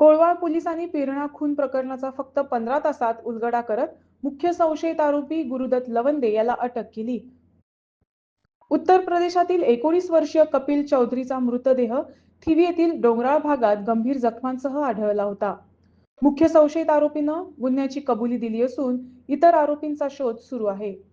कोळवाळ पोलिसांनी पेरणा खून प्रकरणाचा फक्त पंधरा तासात उलगडा करत मुख्य संशयित आरोपी गुरुदत्त लवंदे याला अटक केली. उत्तर प्रदेशातील एकोणीस वर्षीय कपिल चौधरीचा मृतदेह थिवी येथील डोंगराळ भागात गंभीर जखमांसह आढळला होता. मुख्य संशयित आरोपीनं गुन्ह्याची कबुली दिली असून इतर आरोपींचा शोध सुरू आहे.